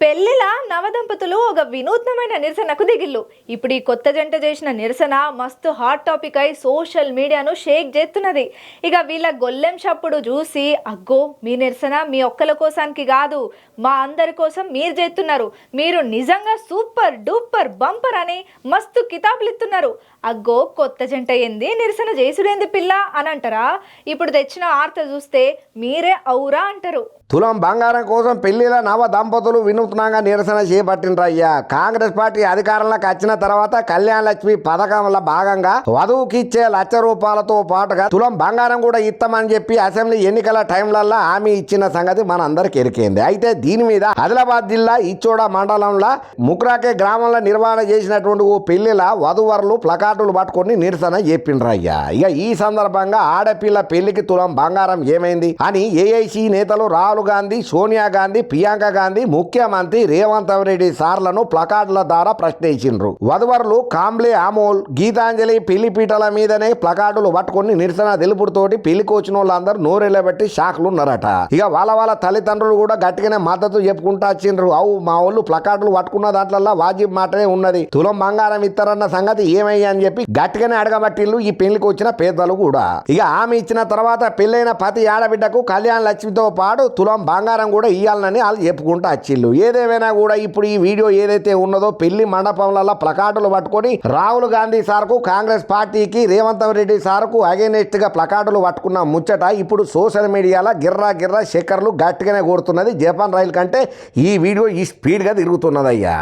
పెళ్ళిలా నవదంపతులు ఒక వినూత్నమైన నిరసనకు దిగిల్లు ఇప్పుడు ఈ కొత్త జంట చేసిన నిరసన మస్తు హాట్ టాపిక్ అయి సోషల్ మీడియాను షేక్ చేస్తున్నది. ఇక వీళ్ళ గొల్లెం చప్పుడు చూసి అగ్గో మీ నిరసన మీ ఒక్కల కోసానికి కాదు మా అందరి కోసం మీరు చేస్తున్నారు. మీరు నిజంగా సూపర్ డూపర్ బంపర్ అని మస్తు కితాబులు ఇస్తున్నారు. అగ్గో కొత్త జంట ఏంది? నిరసన చేసుడేంది పిల్ల? అని అంటారా? ఇప్పుడు తెచ్చిన వార్త చూస్తే మీరే ఔరా అంటారు. తులం బంగారం కోసం పెళ్ళిల నవ దంపతులు వినూత్నంగా నిరసన చేపట్టినరయ్యా కాంగ్రెస్ పార్టీ అధికారంలోకి వచ్చిన తర్వాత కళ్యాణ లక్ష్మి పథకంలో భాగంగా వధువుకి ఇచ్చే లక్ష రూపాయలతో పాటుగా తులం బంగారం కూడా ఇస్తామని చెప్పి అసెంబ్లీ ఎన్నికల టైంలల్లో హామీ ఇచ్చిన సంగతి మనందరికి ఎరికైంది. అయితే దీని మీద ఆదిలాబాద్ జిల్లా ఇచ్చోడ మండలంలో ముక్రాకే గ్రామంలో నిర్వహణ చేసినటువంటి ఓ పెళ్ళిల వధువరులు ప్లకార్డులు పట్టుకొని నిరసన చెప్పిండ్రయ్యా ఇక ఈ సందర్భంగా ఆడపిల్ల పెళ్ళికి తులం బంగారం ఏమైంది అని ఏఐసి నేతలు రావు రాహుల్ గాంధీ సోనియా గాంధీ ప్రియాంక గాంధీ ముఖ్యమంత్రి రేవంత్ రెడ్డి సార్లను ప్లకార్డుల ద్వారా ప్రశ్నించిండ్రు. వధువరులు కాంబ్లే అమోల్ గీతాంజలి పెళ్ళి పీటల మీదనే ప్లకార్డులు పట్టుకొని నిరసన తెలుపుడుతోటి పెళ్ళికి వచ్చిన వాళ్ళందరూ నోరెళ్ళబెట్టి షాక్లు ఉన్నారట. ఇక వాళ్ళ వాళ్ళ తల్లిదండ్రులు కూడా గట్టిగానే మద్దతు చెప్పుకుంటా వచ్చిండ్రు. అవు మా వాళ్ళు ప్లకార్డులు పట్టుకున్న దాంట్లో వాజిబ్ మాటనే ఉన్నది. తులం బంగారం ఇస్తారన్న సంగతి ఏమయ్యా అని చెప్పి గట్టిగానే అడగబట్టిల్లు ఈ పెళ్ళికి వచ్చిన పేదలు కూడా. ఇక ఆమె ఇచ్చిన తర్వాత పెళ్ళైన ప్రతి ఆడబిడ్డకు కళ్యాణ లక్ష్మితో పాటు తులం బంగారం కూడా ఇవ్వాలని వాళ్ళు చెప్పుకుంటూ వచ్చిళ్ళు. ఏదేమైనా కూడా ఇప్పుడు ఈ వీడియో ఏదైతే ఉన్నదో పెళ్ళి మండపంలలో ప్లకార్డులు పట్టుకొని రాహుల్ గాంధీ సార్కు కాంగ్రెస్ పార్టీకి రేవంత్ రెడ్డి సార్కు అగేనెస్ట్గా ప్లకార్డులు పట్టుకున్న ముచ్చట ఇప్పుడు సోషల్ మీడియాలో గిర్రా గిర్రా శిఖర్లు గట్టిగానే కొడుతున్నది. జపాన్ రైలు కంటే ఈ వీడియో ఈ స్పీడ్గా తిరుగుతున్నదయ్యా.